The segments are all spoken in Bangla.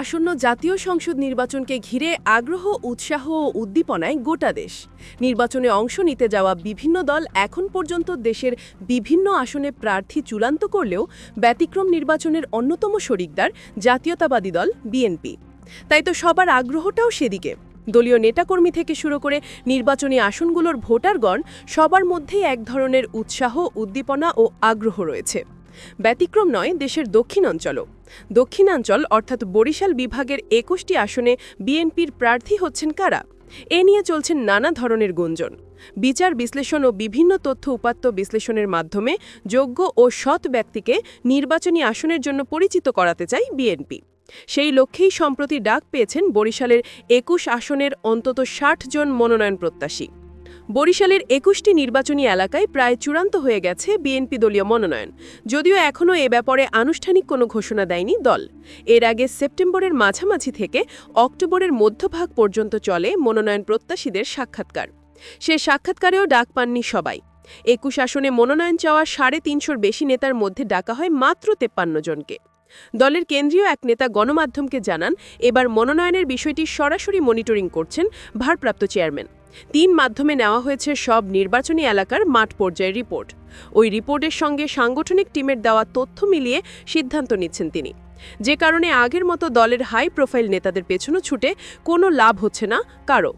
আসন্ন জাতীয় সংসদ নির্বাচনকে ঘিরে আগ্রহ, উৎসাহ ও উদ্দীপনায় গোটা দেশ। নির্বাচনে অংশ নিতে যাওয়া বিভিন্ন দল এখন পর্যন্ত দেশের বিভিন্ন আসনে প্রার্থী চূড়ান্ত করলেও ব্যতিক্রম নির্বাচনের অন্যতম শরিকদার জাতীয়তাবাদী দল বিএনপি। তাই তো সবার আগ্রহটাও সেদিকে। দলীয় নেতাকর্মী থেকে শুরু করে নির্বাচনী আসনগুলোর ভোটারগণ সবার মধ্যেই এক ধরনের উৎসাহ, উদ্দীপনা ও আগ্রহ রয়েছে। ব্যতিক্রম নয়, দেশের দক্ষিণাঞ্চলও দক্ষিণাঞ্চল অর্থাৎ বরিশাল বিভাগের একুশটি আসনে বিএনপির প্রার্থী হচ্ছেন কারা? এ নিয়ে চলছেন নানা ধরনের গুঞ্জন। বিচার বিশ্লেষণ ও বিভিন্ন তথ্য উপাত্ত বিশ্লেষণের মাধ্যমে যোগ্য ও সৎ ব্যক্তিকে নির্বাচনী আসনের জন্য পরিচিত করাতে চায় বিএনপি। সেই লক্ষ্যেই সম্প্রতি ডাক পেয়েছেন বরিশালের একুশ আসনের অন্তত ষাট জন মনোনয়ন প্রত্যাশী বরিশালের একুশটি নির্বাচনী এলাকায় প্রায় চূড়ান্ত হয়ে গেছে বিএনপি দলীয় মনোনয়ন। যদিও এখনও এ ব্যাপারে আনুষ্ঠানিক কোনো ঘোষণা দেয়নি দল। এর আগে সেপ্টেম্বরের মাঝামাঝি থেকে অক্টোবরের মধ্যভাগ পর্যন্ত চলে মনোনয়ন প্রত্যাশীদের সাক্ষাৎকার। সে সাক্ষাৎকারেও ডাক পাননি সবাই। একুশ আসনে মনোনয়ন চাওয়া সাড়ে তিনশোর বেশি নেতার মধ্যে ডাকা হয় মাত্র তেপ্পান্ন জনকে। দলের কেন্দ্রীয় এক নেতা গণমাধ্যমকে জানান, এবার মনোনয়নের বিষয়টি সরাসরি মনিটরিং করছেন ভারপ্রাপ্ত চেয়ারম্যান। তিন মাধ্যমে নেওয়া হয়েছে সব নির্বাচনী এলাকার মাঠ পর্যায়ের রিপোর্ট। ওই রিপোর্টের সঙ্গে সাংগঠনিক টিমের দেওয়া তথ্য মিলিয়ে সিদ্ধান্ত নিচ্ছেন তিনি। যে কারণে আগের মতো দলের হাই প্রোফাইল নেতাদের পেছনে ছুটে কোনো লাভ হচ্ছে না কারও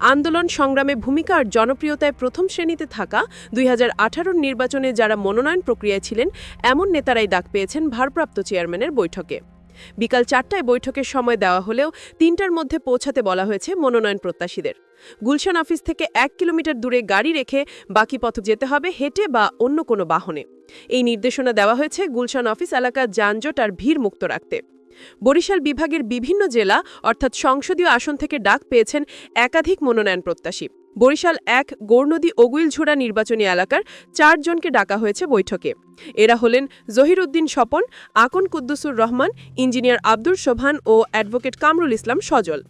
আন্দোলন সংগ্রামে ভূমিকা আর জনপ্রিয়তায় প্রথম শ্রেণীতে থাকা দুই হাজার নির্বাচনে যারা মনোনয়ন প্রক্রিয়ায় ছিলেন, এমন নেতারাই ডাক পেয়েছেন ভারপ্রাপ্ত চেয়ারম্যানের বৈঠকে। বিকাল চারটায় বৈঠকের সময় দেওয়া হলেও তিনটার মধ্যে পৌঁছাতে বলা হয়েছে মনোনয়ন প্রত্যাশীদের। গুলশান অফিস থেকে এক কিলোমিটার দূরে গাড়ি রেখে বাকি পথ যেতে হবে হেঁটে বা অন্য কোনো বাহনে। এই নির্দেশনা দেওয়া হয়েছে গুলশান অফিস এলাকা যানজট আর ভিড় মুক্ত রাখতে। বরিশাল বিভাগের বিভিন্ন জেলা, অর্থাৎ সংসদীয় আসন থেকে ডাক পেয়েছেন একাধিক মনোনয়ন প্রত্যাশী। বরিশাল এক গৌরনদী ওগুইলঝোড়া নির্বাচনী এলাকার চারজনকে ডাকা হয়েছে বৈঠকে। এরা হলেন জহির উদ্দিন স্বপন, আকন কুদ্দুসুর রহমান, ইঞ্জিনিয়ার আব্দুল সোভান ও অ্যাডভোকেট কামরুল ইসলাম সজল।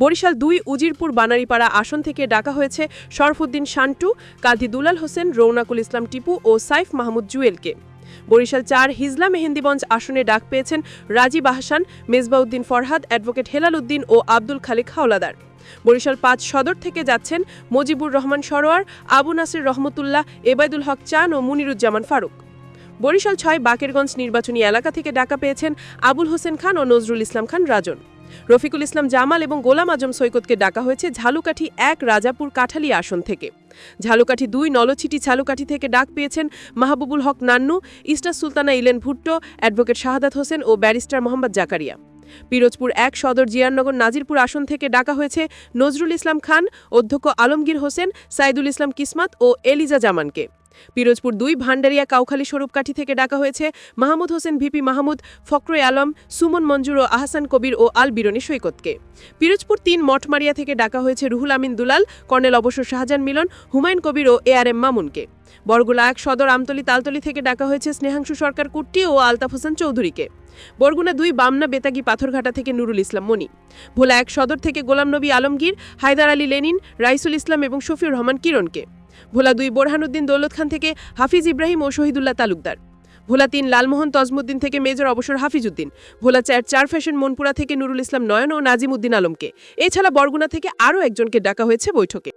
বরিশাল দুই উজিরপুর বানারীপাড়া আসন থেকে ডাকা হয়েছে শরফুদ্দিন শান্টু কাজী দুলাল হোসেন, রৌনাকুল ইসলাম টিপু ও সাইফ মাহমুদ জুয়েলকে। বরিশাল চার হিজলা মেহেন্দিগঞ্জ আসনে ডাক পেয়েছেন রাজীব আহসান, মেজবাউদ্দিন ফরহাদ, অ্যাডভোকেট হেলাল উদ্দিন ও আব্দুল খালিক হাওলাদার। বরিশাল পাঁচ সদর থেকে যাচ্ছেন মজিবুর রহমান সরোয়ার, আবু নাসির রহমতুল্লাহ, এবায়দুল হক চান ও মুনিরুজ্জামান ফারুক। বরিশাল ছয় বাকেরগঞ্জ নির্বাচনী এলাকা থেকে ডাকা পেয়েছেন আবুল হোসেন খান ও নজরুল ইসলাম খান রাজন। রফিকুল ইসলাম জামাল এবং গোলাম আজম সৈকতকে ডাকা হয়েছে ঝালুকাঠি এক রাজাপুর কাঠালি আসন থেকে। ঝালুকাঠি দুই নলছিটি ঝালুকাঠি থেকে ডাক পেয়েছেন Mahbubul Haque Nannu, Esther Sultana Ellen Bhutto, advocate Shahadat Hossain ও ব্যারিস্টার মোহাম্মদ জাকারিয়া। পিরোজপুর এক সদর জিয়াননগর নাজিরপুর আসন থেকে ডাকা হয়েছে নজরুল ইসলাম খান, অধ্যক্ষ আলমগীর হোসেন, সাইদুল ইসলাম কিসমাত ও এলিজা জামানকে। পিরোজপুর দুই ভান্ডারিয়া কাউখালী স্বরূপকাঠি থেকে ডাকা হয়েছে মাহমুদ হোসেন, ভিপি মাহমুদ ফখরে আলম, সুমন মঞ্জুর ও আহসান কবির ও আল বিরনি সৈকতকে। পিরোজপুর তিন, মঠমারিয়া থেকে ডাকা হয়েছে রুহুল আমিন দুলাল, কর্নেল অবসর শাহজাহান মিলন, হুমায়ুন কবির ও এ আর এম মামুনকে। বরগুলা এক সদর আমতলি তালতলি থেকে ডাকা হয়েছে স্নেহাংশু সরকার কুট্টি ও আলতাফ হোসেন চৌধুরীকে। বরগুনা দুই, বামনা বেতাগি পাথরঘাটা থেকে নুরুল ইসলাম মনি। ভোলা এক সদর থেকে গোলাম নবী আলমগীর, হায়দার আলী লেনিন, রাইসুল ইসলাম এবং শফিউর রহমান কিরণকে। ভোলা দুই বোরহানুদ্দিন দৌলত খান থেকে হাফিজ ইব্রাহিম ও শহীদুল্লাহ তালুকদার। ভোলা তিন লালমোহন তজমুদ্দিন থেকে মেজর অবসর হাফিজউদ্দিন। ভোলা চার চার ফ্যাশন মনপুরা থেকে নুরুল ইসলাম নয়ন ও নাজিমুদ্দিন আলমকে। এছাড়া বরগুনা থেকে আরও একজনকে ডাকা হয়েছে বৈঠকে।